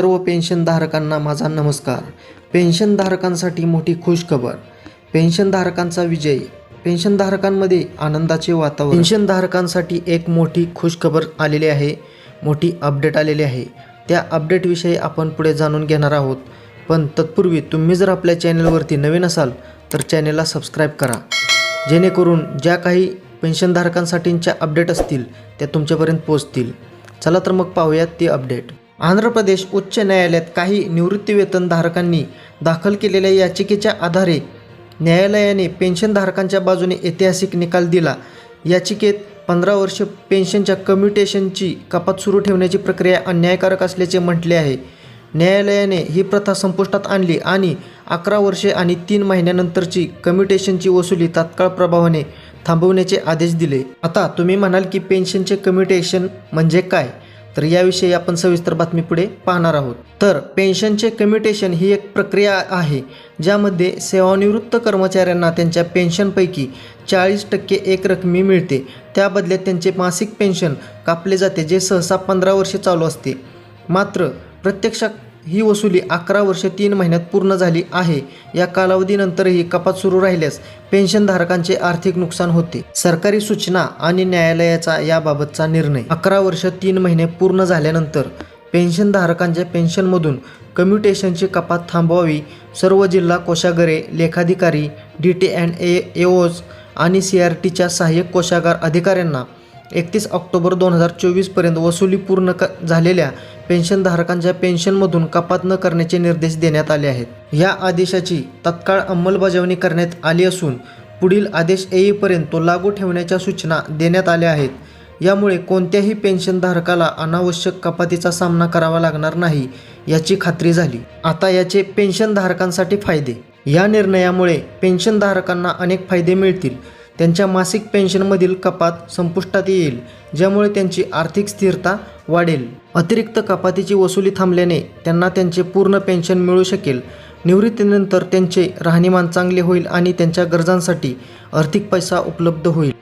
सर्व पेन्शनधारकांना माझा नमस्कार. पेन्शनधारकांसाठी मोठी खुशखबर पेन्शनधारकांचा विजय. पेन्शनधारकांमध्ये आनंदाचे वातावरण. पेन्शनधारकांसाठी एक मोठी खुशखबर आलेली आहे. मोठी अपडेट आलेली आहे. त्या अपडेटविषयी आपण पुढे जाणून घेणार आहोत. पण तत्पूर्वी तुम्ही जर आपल्या चॅनलवरती नवीन असाल तर चॅनेलला सबस्क्राईब करा. जेणेकरून ज्या काही पेन्शनधारकांसाठीच्या अपडेट असतील त्या तुमच्यापर्यंत पोहोचतील. चला तर मग पाहूयात ती अपडेट. आंध्र प्रदेश उच्च न्यायालयात काही निवृत्तीवेतनधारकांनी दाखल केलेल्या याचिकेच्या आधारे न्यायालयाने पेन्शनधारकांच्या बाजूने ऐतिहासिक निकाल दिला. याचिकेत पंधरा वर्ष पेन्शनच्या कम्युटेशनची कपात सुरू ठेवण्याची प्रक्रिया अन्यायकारक असल्याचे म्हटले आहे. न्यायालयाने ही प्रथा संपुष्टात आणली आणि अकरा वर्षे आणि तीन महिन्यानंतरची कम्युटेशनची वसुली तात्काळ प्रभावाने थांबवण्याचे आदेश दिले. आता तुम्ही म्हणाल की पेन्शनचे कम्युटेशन म्हणजे काय? तर याविषयी आपण सविस्तर बातमी पुढे पाहणार आहोत. तर पेन्शनचे कम्युटेशन ही एक प्रक्रिया आहे ज्यामध्ये सेवानिवृत्त कर्मचाऱ्यांना त्यांच्या पेन्शनपैकी चाळीस टक्के एक रकमी मिळते. त्याबदल्यात त्यांचे मासिक पेन्शन कापले जाते जे सहसा पंधरा वर्षे चालू असते. मात्र प्रत्यक्षात ही वसुली अकरा वर्ष तीन महिन्यात पूर्ण झाली आहे. या कालावधीनंतरही कपात सुरू राहिल्यास पेन्शनधारकांचे आर्थिक नुकसान होते. सरकारी सूचना आणि न्यायालयाचा याबाबतचा निर्णय. अकरा वर्ष तीन महिने पूर्ण झाल्यानंतर पेन्शनधारकांच्या पेन्शनमधून कम्युटेशनची कपात थांबवावी सर्व जिल्हा कोशागरे लेखाधिकारी D T and A AOs आणि सी आर टीच्या सहाय्यक कोषागार अधिकाऱ्यांना एकतीस ऑक्टोबर दोन हजार चोवीसपर्यंत वसुली पूर्ण क झालेल्या पेन्शनधारकांच्या पेन्शनमधून कपात न करण्याचे निर्देश देण्यात आले आहेत. या आदेशाची तत्काळ अंमलबजावणी करण्यात आली असून पुढील आदेश येईपर्यंत तो लागू ठेवण्याच्या सूचना देण्यात आल्या आहेत. यामुळे कोणत्याही पेन्शनधारकाला अनावश्यक कपातीचा सामना करावा लागणार नाही याची खात्री झाली. आता याचे पेन्शनधारकांसाठी फायदे. या निर्णयामुळे पेन्शनधारकांना अनेक फायदे मिळतील. त्यांच्या मासिक पेन्शनमधील कपात संपुष्टात येईल ज्यामुळे त्यांची आर्थिक स्थिरता वाढेल. अतिरिक्त कपातीची वसुली थांबल्याने त्यांना त्यांचे पूर्ण पेन्शन मिळू शकेल. निवृत्तीनंतर त्यांचे राहणीमान चांगले होईल आणि त्यांच्या गरजांसाठी आर्थिक पैसा उपलब्ध होईल.